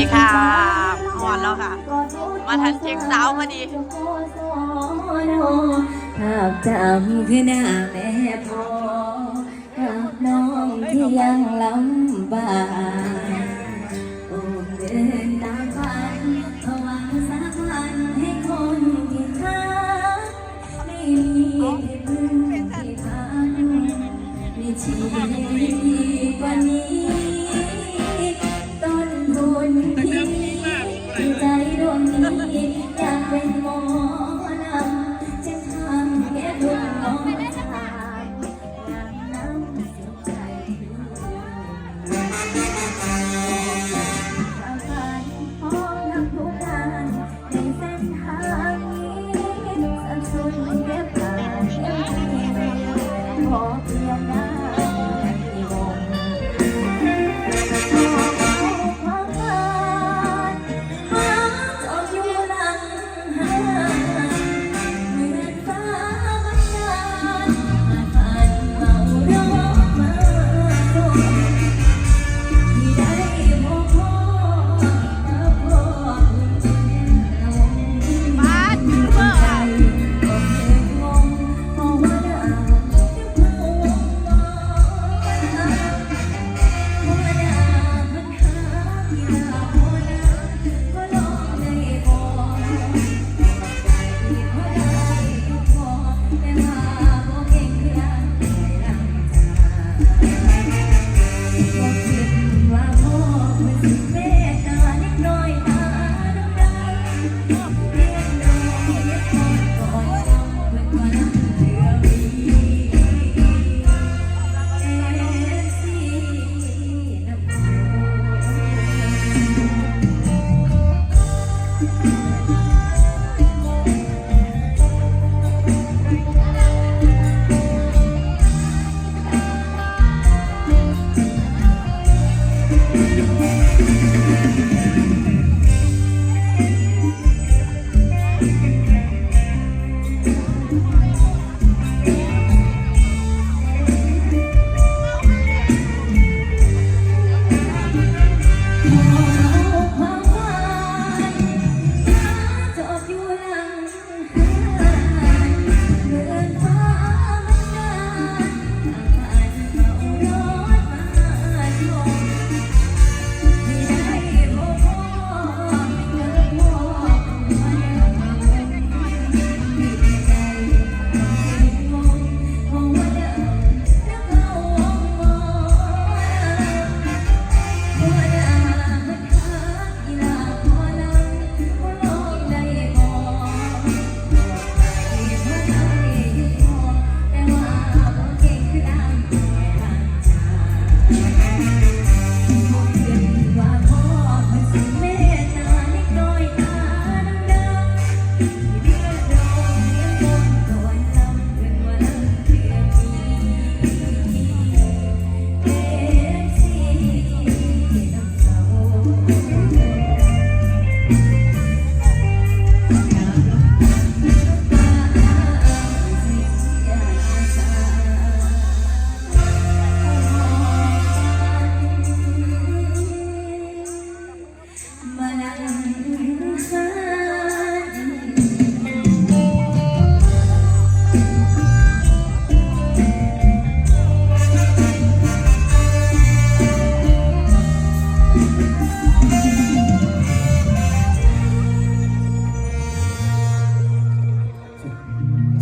ดีค่ะหอนแล้วค่ะ มาทันเช็คสาวมาดีภาพจำคือหน้าแม่พ่อกับน้องที่ยังลำบากโอ้เดิน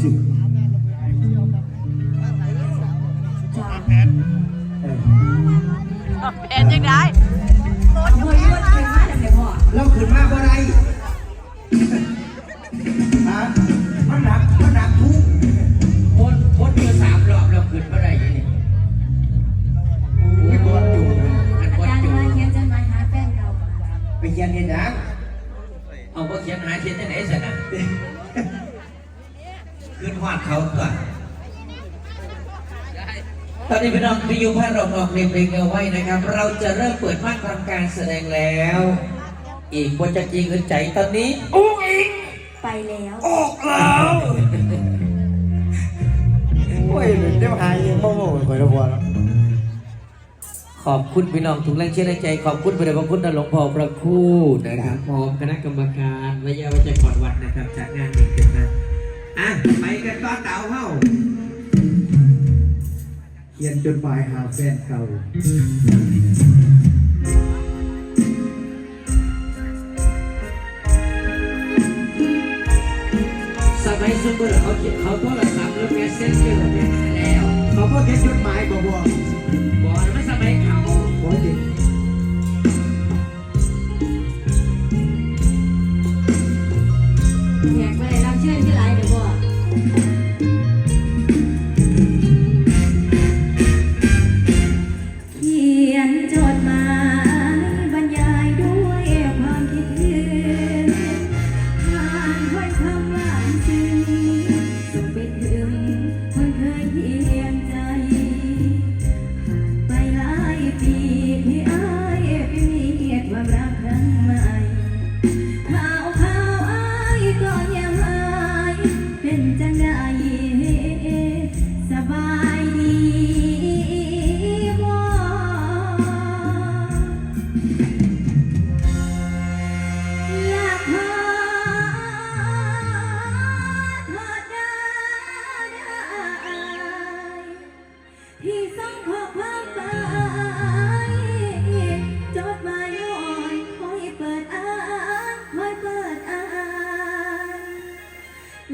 สิจ้า แผนยังได้ นี้พี่น้องที่อยู่ภาคเรงรองเรียบเรียงเอาไว้นะครับ เราจะเริ่มเปิดมานทำการแสดงแล้ว อีกบนจะจริงหรือใจตอนนี้อ้งไปแล้ว ออกแล้วโอ้ยเดี๋ยวหายโม่โหคอยระวังขอบคุณพี่น้องทุกแรงเชื่อแรใจ ขอบคุณพระเดชพระคุณหลวงพ่อพระคู่นะครับพร้อมคณะกรรมการวิทยาวิจัยขอนวัดนะครับจากงานนี้ขึ้นมอะไปกันต้อนเต่าเฮ้า เย็นจนปลายหาแฟนเก่าสมัยสมัยเขาเขียนเขาโทรศัพท์แล้วแมสเซนเจอร์แล้วเขาก็เขียนจดหมายบอกบอกบอกมาสมัย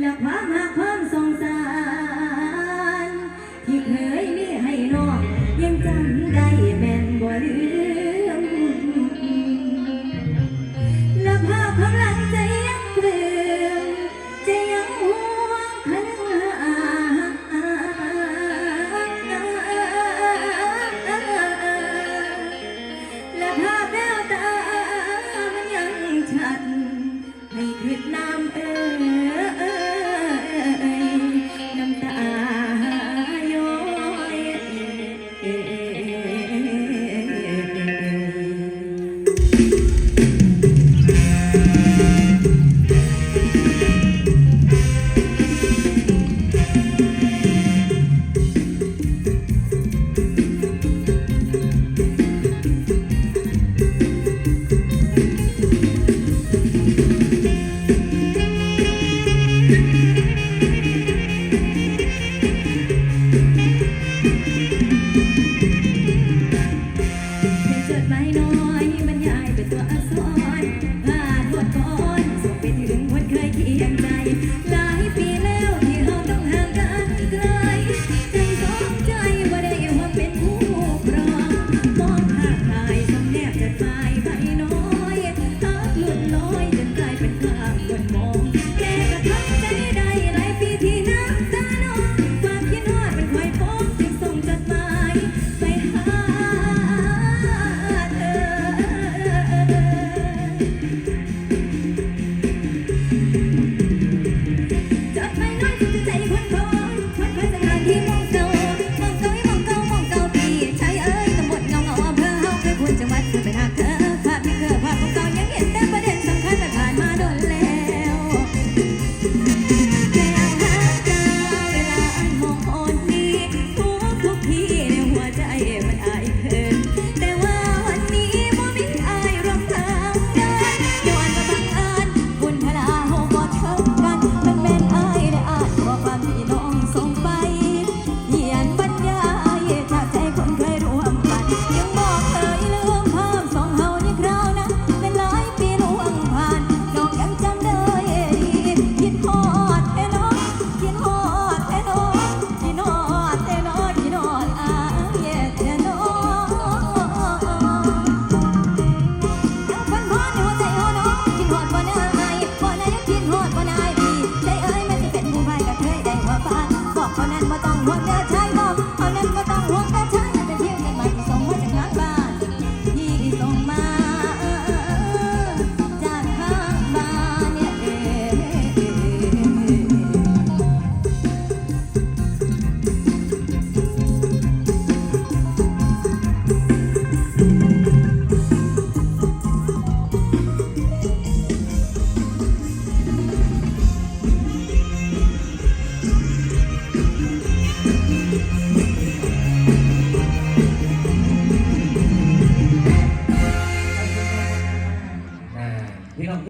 และความหาความสงสาร ที่เคยมีให้น้องยังจำ